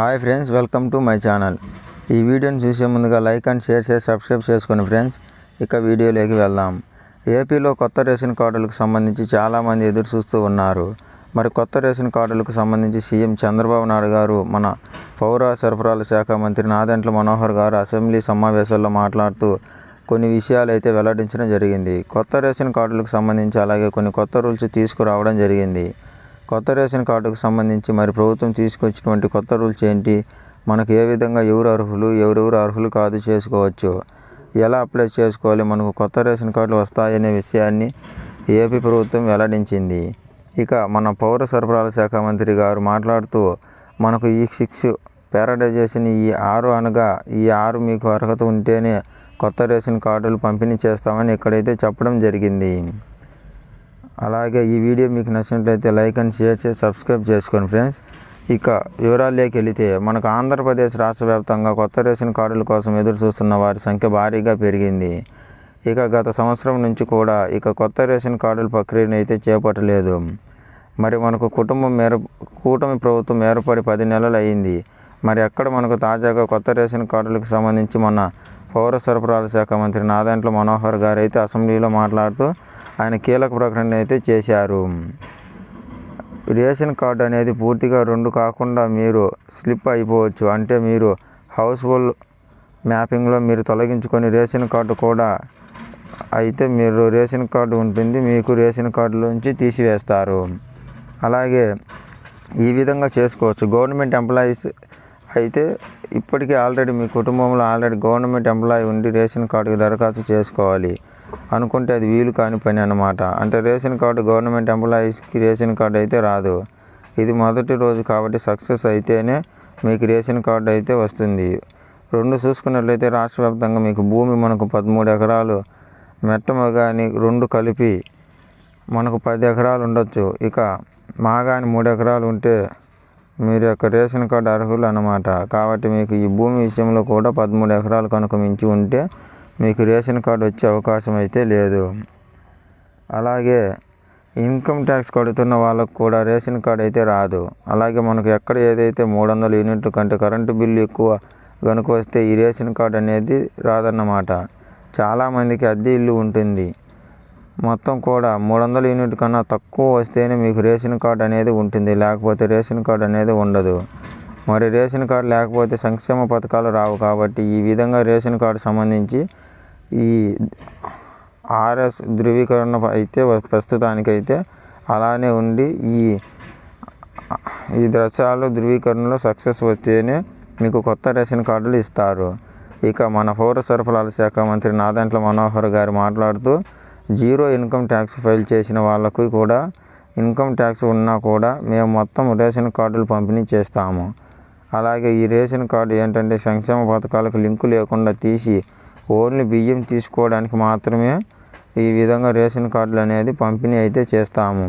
Hi friends welcome to my channel. ఈ వీడియోని చూసే ముందుగా లైక్ అండ్ షేర్ చేసి సబ్స్క్రైబ్ చేసుకుని ఫ్రెండ్స్ ఇక వీడియోలోకి వెళ్దాం. ఏపీలో కొత్త రేషన్ కార్డులకు సంబంధించి చాలామంది ఎదురు చూస్తూ ఉన్నారు. మరి కొత్త రేషన్ కార్డులకు సంబంధించి సీఎం చంద్రబాబు నాయుడు గారు మన పౌర సరఫరాల శాఖ మంత్రి నాదెంట్ల మనోహర్ గారు అసెంబ్లీ సమావేశాల్లో మాట్లాడుతూ కొన్ని విషయాలు అయితే వెల్లడించడం జరిగింది. కొత్త రేషన్ కార్డులకు సంబంధించి అలాగే కొన్ని కొత్త రూల్స్ తీసుకురావడం జరిగింది. కొత్త రేషన్ కార్డుకు సంబంధించి మరి ప్రభుత్వం తీసుకొచ్చినటువంటి కొత్త రూల్స్ ఏంటి? మనకు ఏ విధంగా ఎవరు అర్హులు ఎవరెవరు అర్హులు కాదు చేసుకోవచ్చు. ఎలా అప్లై చేసుకోవాలి? మనకు కొత్త రేషన్ కార్డులు వస్తాయనే విషయాన్ని ఏపీ ప్రభుత్వం వెల్లడించింది. ఇక మన పౌర సరఫరాల శాఖ మంత్రి గారు మాట్లాడుతూ మనకు ఈ సిక్స్ ప్యారడైజేషన్ ఈ ఆరు అనగా ఈ ఆరు మీకు అర్హత ఉంటేనే కొత్త రేషన్ కార్డులు పంపిణీ చేస్తామని ఇక్కడైతే చెప్పడం జరిగింది. అలాగే ఈ వీడియో మీకు నచ్చినట్లయితే లైక్ అండ్ షేర్ చేసి సబ్స్క్రైబ్ చేసుకోండి ఫ్రెండ్స్. ఇక వివరాల్లోకి వెళితే మనకు ఆంధ్రప్రదేశ్ రాష్ట్ర వ్యాప్తంగా కొత్త రేషన్ కార్డుల కోసం ఎదురు చూస్తున్న వారి సంఖ్య భారీగా పెరిగింది. ఇక గత సంవత్సరం నుంచి కూడా ఇక కొత్త రేషన్ కార్డుల ప్రక్రియను అయితే చేపట్టలేదు. మరి మనకు కుటుంబం మేర కూటమి ప్రభుత్వం ఏర్పడి పది నెలలు అయింది. మరి అక్కడ మనకు తాజాగా కొత్త రేషన్ కార్డులకు సంబంధించి మన పౌర సరఫరాల శాఖ మంత్రి నాదెంట్ల మనోహర్ గారు అయితే అసెంబ్లీలో మాట్లాడుతూ ఆయన కీలక ప్రకటన అయితే చేశారు. రేషన్ కార్డు అనేది పూర్తిగా రెండు కాకుండా మీరు స్లిప్ అయిపోవచ్చు. అంటే మీరు హౌస్ హోల్డ్ మ్యాపింగ్లో మీరు తొలగించుకొని రేషన్ కార్డు కూడా అయితే మీరు రేషన్ కార్డు ఉంటుంది మీకు రేషన్ కార్డులోంచి తీసివేస్తారు. అలాగే ఈ విధంగా చేసుకోవచ్చు. గవర్నమెంట్ ఎంప్లాయీస్ అయితే ఇప్పటికే ఆల్రెడీ మీ కుటుంబంలో ఆల్రెడీ గవర్నమెంట్ ఎంప్లాయీ ఉండి రేషన్ కార్డుకి దరఖాస్తు చేసుకోవాలి. అనుకుంటే అది వీలు కాని పని అన్నమాట. అంటే రేషన్ కార్డు గవర్నమెంట్ ఎంప్లాయీస్కి రేషన్ కార్డు అయితే రాదు. ఇది మొదటి రోజు కాబట్టి సక్సెస్ అయితేనే మీకు రేషన్ కార్డు అయితే వస్తుంది. రెండు చూసుకున్నట్లయితే రాష్ట్ర వ్యాప్తంగా మీకు భూమి మనకు పదమూడు ఎకరాలు మెట్టమగాని రెండు కలిపి మనకు పది ఎకరాలు ఉండొచ్చు. ఇక మాగాని మూడు ఎకరాలు ఉంటే మీరు యొక్క రేషన్ కార్డు అర్హులు అన్నమాట కాబట్టి మీకు ఈ భూమి విషయంలో కూడా పదమూడు ఎకరాలు కనుక మించి ఉంటే మీకు రేషన్ కార్డు వచ్చే అవకాశం అయితే లేదు. అలాగే ఇన్కమ్ ట్యాక్స్ కడుతున్న వాళ్ళకు కూడా రేషన్ కార్డు అయితే రాదు. అలాగే మనకు ఎక్కడ ఏదైతే మూడు వందల యూనిట్ల కంటే కరెంటు బిల్లు ఎక్కువ కనుక వస్తే ఈ రేషన్ కార్డు అనేది రాదన్నమాట. చాలామందికి అద్దె ఇల్లు ఉంటుంది. మొత్తం కూడా మూడు వందల యూనిట్ కన్నా తక్కువ వస్తేనే మీకు రేషన్ కార్డు అనేది ఉంటుంది. లేకపోతే రేషన్ కార్డు అనేది ఉండదు. మరి రేషన్ కార్డు లేకపోతే సంక్షేమ పథకాలు రావు కాబట్టి ఈ విధంగా రేషన్ కార్డు సంబంధించి ఈ ఆర్ఎస్ ధృవీకరణ అయితే ప్రస్తుతానికైతే అలానే ఉండి ఈ ఈ దృశ్యాలు ధృవీకరణలో సక్సెస్ వస్తేనే మీకు కొత్త రేషన్ కార్డులు ఇస్తారు. ఇక మన పౌర సరఫరాల శాఖ మంత్రి నాదంట్ల మనోహర్ గారు మాట్లాడుతూ జీరో ఇన్కమ్ ట్యాక్స్ ఫైల్ చేసిన వాళ్ళకు కూడా ఇన్కమ్ ట్యాక్స్ ఉన్నా కూడా మేము మొత్తం రేషన్ కార్డులు పంపిణీ చేస్తాము. అలాగే ఈ రేషన్ కార్డు ఏంటంటే సంక్షేమ పథకాలకు లింకు లేకుండా తీసి ఓన్లీ బియ్యం తీసుకోవడానికి మాత్రమే ఈ విధంగా రేషన్ కార్డులు అనేది పంపిణీ అయితే చేస్తాము.